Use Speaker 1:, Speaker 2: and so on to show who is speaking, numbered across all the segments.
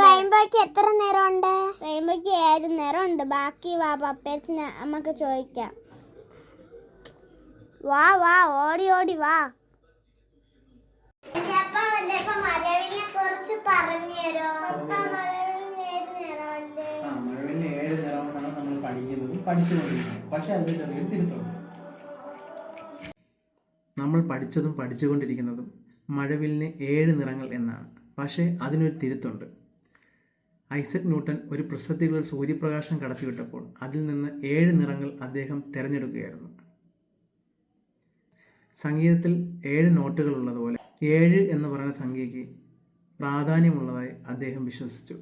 Speaker 1: റെയിൻബോയ്ക്ക് എത്ര നിറമുണ്ട് റെയിൻബോയ്ക്ക് ഏഴ് നിറമുണ്ട് ബാക്കി വാ പപ്പേച്ചിന് നമുക്ക് ചോദിക്കാം. വാ വാ ഓടി ഓടി വാ. കുറിച്ച്
Speaker 2: നമ്മൾ പഠിച്ചതും പഠിച്ചുകൊണ്ടിരിക്കുന്നതും മഴവിലിന് ഏഴ് നിറങ്ങൾ എന്നാണ്. പക്ഷേ അതിനൊരു തിരുത്തുണ്ട്. ഐസക് ന്യൂട്ടൺ ഒരു പ്രസക്തികളിൽ സൂര്യപ്രകാശം കടത്തിവിട്ടപ്പോൾ അതിൽ നിന്ന് ഏഴ് നിറങ്ങൾ അദ്ദേഹം തിരഞ്ഞെടുക്കുകയായിരുന്നു. സംഗീതത്തിൽ ഏഴ് നോട്ടുകൾ ഉള്ളതുപോലെ ഏഴ് എന്ന് പറയുന്ന സംഖ്യയ്ക്ക് പ്രാധാന്യമുള്ളതായി അദ്ദേഹം വിശ്വസിച്ചു.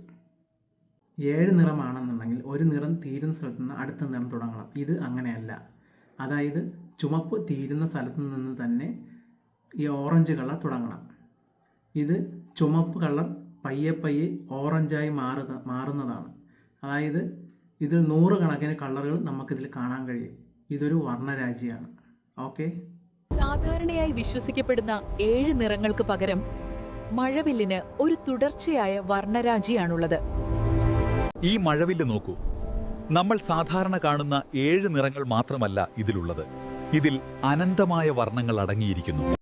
Speaker 2: ഏഴ് നിറമാണെന്നുണ്ടെങ്കിൽ ഒരു നിറം തീരുന്ന സ്ഥലത്ത് നിന്ന് അടുത്ത നിറം തുടങ്ങണം. ഇത് അങ്ങനെയല്ല. അതായത് ചുമപ്പ് തീരുന്ന സ്ഥലത്ത് നിന്ന് തന്നെ ഈ ഓറഞ്ച് കളർ തുടങ്ങണം. ഇത് ചുമപ്പ് കളർ പയ്യെ പയ്യെ ഓറഞ്ചായി മാറുക മാറുന്നതാണ്. അതായത് ഇതിൽ നൂറുകണക്കിന് കളറുകൾ നമുക്കിതിൽ കാണാൻ കഴിയും. ഇതൊരു വർണരാജിയാണ്. ഓക്കെ?
Speaker 3: സാധാരണയായി വിശ്വസിക്കപ്പെടുന്ന ഏഴ് നിറങ്ങൾക്ക് പകരം മഴവില്ലിന് ഒരു തുടർച്ചയായ വർണരാജിയാണുള്ളത്.
Speaker 4: ഈ മഴവില്ല് നോക്കൂ. നമ്മൾ സാധാരണ കാണുന്ന ഏഴ് നിറങ്ങൾ മാത്രമല്ല ഇതിലുള്ളത്. ഇതിൽ അനന്തമായ വർണങ്ങൾ അടങ്ങിയിരിക്കുന്നു.